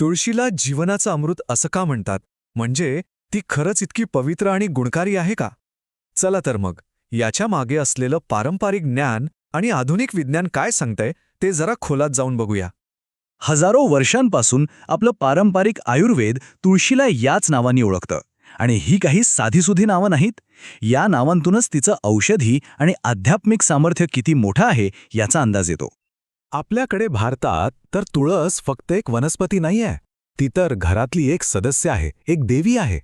तुळशीला जीवनाचं अमृत असं का म्हणतात? म्हणजे ती खरंच इतकी पवित्र आणि गुणकारी आहे का? चला तर मग याच्या मागे असलेलं पारंपरिक ज्ञान आणि आधुनिक विज्ञान काय सांगतंय ते जरा खोलात जाऊन बघूया. हजारो वर्षांपासून आपलं पारंपरिक आयुर्वेद तुळशीला याच नावाने ओळखतं. आणि ही काही साधीसुधी नावं नाहीत? या नावांतूनच तिचं औषधी आणि आध्यात्मिक सामर्थ्य किती मोठं आहे याचा अंदाज येतो. आपल्याकडे भारतात तर तुळस फक्त एक वनस्पती नाहीये. ती तर घरातली एक सदस्य आहे एक देवी आहे.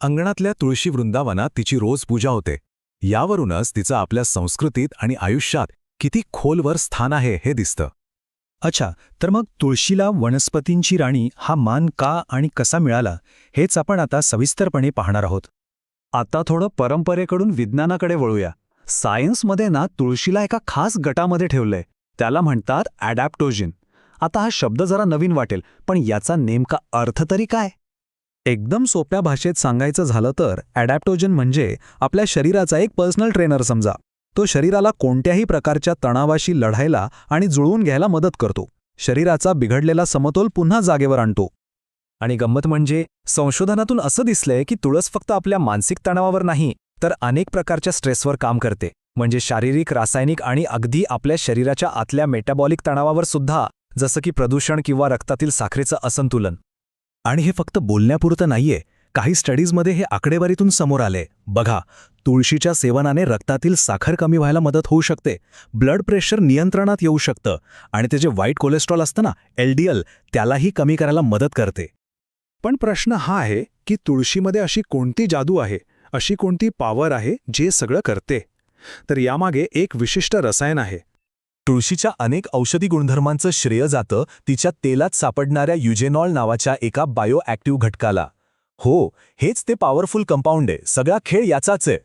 अंगणातल्या तुळशी वृंदावनात तिची रोज पूजा होते. यावरूनच तिचं आपल्या संस्कृतीत आणि आयुष्यात किती खोलवर स्थान आहे हे दिसतं. अच्छा तर मग तुळशीला वनस्पतींची राणी हा मान का आणि कसा मिळाला हेच आपण आता सविस्तरपणे पाहणार आहोत. आता थोडं परंपरेकडून विज्ञानाकडे वळूया. सायन्समध्ये ना तुळशीला एका खास गटामध्ये ठेवलंय. त्याला म्हणतात ॲडॅप्टोजिन. आता हा शब्द जरा नवीन वाटेल पण याचा नेमका अर्थ तरी काय? एकदम सोप्या भाषेत सांगायचं झालं तर ॲडॅप्टोजन म्हणजे आपल्या शरीराचा एक पर्सनल ट्रेनर समजा. तो शरीराला कोणत्याही प्रकारच्या तणावाशी लढायला आणि जुळवून घ्यायला मदत करतो. शरीराचा बिघडलेला समतोल पुन्हा जागेवर आणतो. आणि गंमत म्हणजे संशोधनातून असं दिसलंय की तुळस फक्त आपल्या मानसिक तणावावर नाही तर अनेक प्रकारच्या स्ट्रेसवर काम करते. म्हणजे शारीरिक रासायनिक आणि अगदी आपल्या शरीराच्या आतल्या मेटाबॉलिक तणावावर सुद्धा जसं की प्रदूषण किंवा रक्तातील साखरेचं असंतुलन. आणि हे फक्त बोलण्यापुरतं नाहीये काही स्टडीजमध्ये हे आकडेवारीतून समोर आले. बघा तुळशीच्या सेवनाने रक्तातील साखर कमी व्हायला मदत होऊ शकते ब्लड प्रेशर नियंत्रणात येऊ शकतं आणि ते जे वाईट कोलेस्ट्रॉल असतं ना एलडीएल त्यालाही कमी करायला मदत करते. पण प्रश्न हा आहे की तुळशीमध्ये अशी कोणती जादू आहे अशी कोणती पॉवर आहे जे सगळं करते? तर यामागे एक विशिष्ट रसायन आहे. तुळशीच्या अनेक औषधी गुणधर्मांचं श्रेय जातं तिच्या तेलात सापडणाऱ्या युजेनॉल नावाच्या एका बायो ॲक्टिव्ह घटकाला. हो हेच ते पॉवरफुल कंपाऊंड आहे. सगळा खेळ याचाच आहे.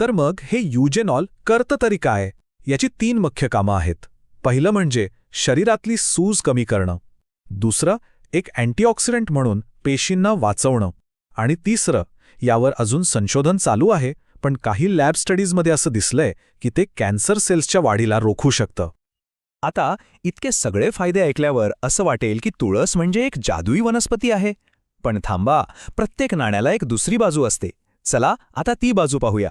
तर मग हे युजेनॉल करतं तरी काय? याची तीन मुख्य कामं आहेत. पहिलं म्हणजे शरीरातली सूज कमी करणं. दुसरं एक अँटीऑक्सिडंट म्हणून पेशींना वाचवणं. आणि तिसरं यावर अजून संशोधन चालू आहे पण काही लॅब स्टडीजमध्ये असं दिसलंय की ते कॅन्सर सेल्सच्या वाढीला रोखू शकतं. आता इतके सगळे फायदे ऐकल्यावर असं वाटेल की तुळस म्हणजे एक जादुई वनस्पती आहे. पण थांबा प्रत्येक नाण्याला एक दुसरी बाजू असते. चला आता ती बाजू पाहूया.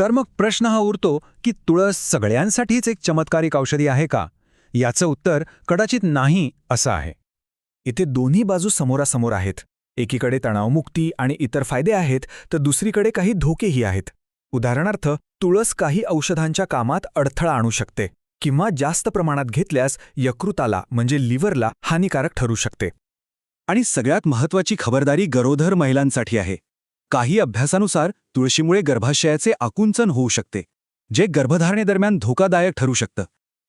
तर मग प्रश्न हा उरतो की तुळस सगळ्यांसाठीच एक चमत्कारिक औषधी आहे का? याचं उत्तर कदाचित नाही असं आहे. इथे दोन्ही बाजू समोरासमोर आहेत. एकीकडे तणावमुक्ती आणि इतर फायदे आहेत तर दुसरीकडे काही धोकेही आहेत. उदाहरणार्थ तुळस काही औषधांच्या कामात अडथळा आणू शकते किंवा जास्त प्रमाणात घेतल्यास यकृताला म्हणजे लिव्हरला हानिकारक ठरू शकते. आणि सगळ्यात महत्वाची खबरदारी गरोदर महिलांसाठी आहे. काही अभ्यासानुसार तुळशीमुळे गर्भाशयाचे आकुंचन होऊ शकते जे गर्भधारणेदरम्यान धोकादायक ठरू शकतं.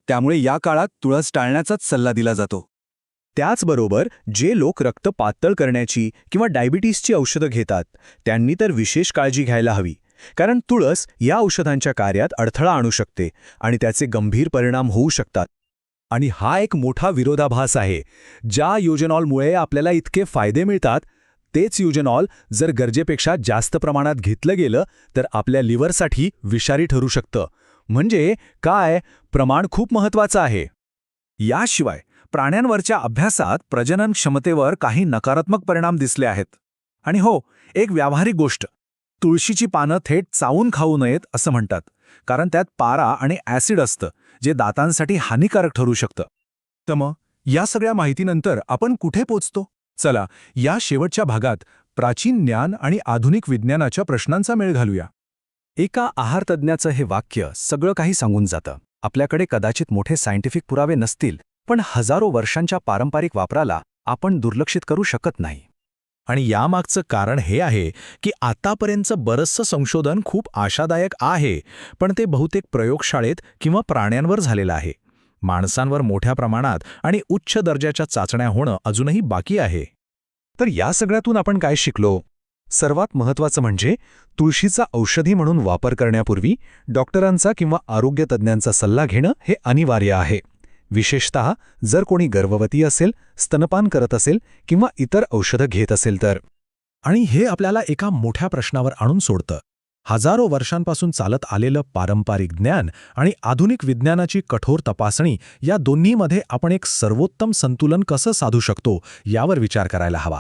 त्यामुळे या काळात तुळस टाळण्याचाच सल्ला दिला जातो. त्याचबरोबर जे लोक रक्त पातळ करण्याची किंवा डायबिटीसची औषधं घेतात त्यांनी तर विशेष काळजी घ्यायला हवी. कारण तुळस या औषधांच्या कार्यात अडथळा आणू शकते आणि त्याचे गंभीर परिणाम होऊ शकतात. आणि हा एक मोठा विरोधाभास आहे. ज्या युजेनॉलमुळे आपल्याला इतके फायदे मिळतात तेच युजनॉल जर गरजेपेक्षा जास्त प्रमाणात घेतलं गेलं तर आपल्या लिव्हरसाठी विषारी ठरू शकतं. म्हणजे काय? प्रमाण खूप महत्वाचं आहे. याशिवाय प्राण्यांवरच्या अभ्यासात प्रजनन क्षमतेवर काही नकारात्मक परिणाम दिसले आहेत. आणि हो एक व्यावहारिक गोष्ट. तुळशीची पानं थेट चावून खाऊ नयेत असं म्हणतात कारण त्यात पारा आणि ॲसिड असतं जे दातांसाठी हानिकारक ठरू शकतं. तर मग या सगळ्या माहितीनंतर आपण कुठे पोचतो? चला या शेवटच्या भागात प्राचीन ज्ञान आणि आधुनिक विज्ञानाच्या प्रश्नांचा मेळ घालूया. एका आहारतज्ञाचं हे वाक्य सगळं काही सांगून जातं. आपल्याकडे कदाचित मोठे सायंटिफिक पुरावे नसतील पण हजारो वर्षांच्या पारंपरिक वापराला आपण दुर्लक्षित करू शकत नाही. आणि यामागचं कारण हे आहे की आतापर्यंतचं बरंचसं संशोधन खूप आशादायक आहे पण ते बहुतेक प्रयोगशाळेत किंवा प्राण्यांवर झालेलं आहे. माणसांवर मोठ्या प्रमाणात आणि उच्च दर्जाच्या चाचण्या होणं अजूनही बाकी आहे. तर या सगळ्यातून आपण काय शिकलो? सर्वात महत्वाचं म्हणजे तुळशीचा औषधी म्हणून वापर करण्यापूर्वी डॉक्टरांचा किंवा आरोग्यतज्ज्ञांचा सल्ला घेणं हे अनिवार्य आहे. विशेषत जर कोणी गर्भवती असेल स्तनपान करत असेल किंवा इतर औषधं घेत असेल तर. आणि हे आपल्याला एका मोठ्या प्रश्नावर आणून सोडतं. हजारो वर्षांपासून चालत आलेलं पारंपरिक ज्ञान आणि आधुनिक विज्ञानाची कठोर तपासणी या दोन्हीमध्ये आपण एक सर्वोत्तम संतुलन कसं साधू शकतो यावर विचार करायला हवा.